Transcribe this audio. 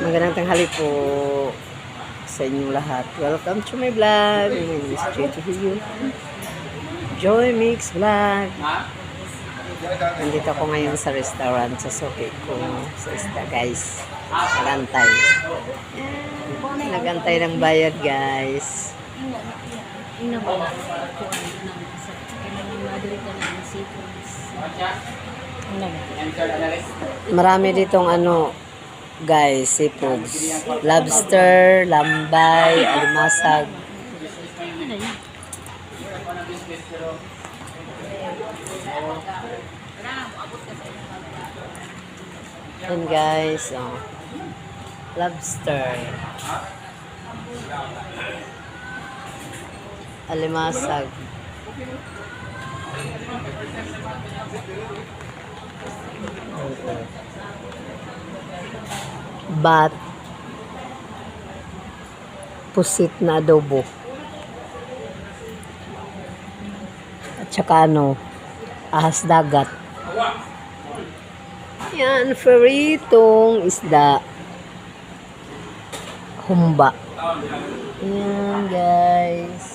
Magandang tanghali po sa inyong lahat. Welcome to my vlog. My name is Jojo Hilio. Joy Mix Vlog. Nandito ako ngayon sa restaurant sa Soke ko sa isda guys. Nagantay. Nagantay ng bayad guys. Marami ditong ano guys, seafoods. Lobster, lambay, alimasag. Ano yun? Yan guys, oh. Lobster. Alimasag. Bat. Pusit na adobo. At saka ano, ahas dagat. Yan, feritong isda. Humba. Yan, guys.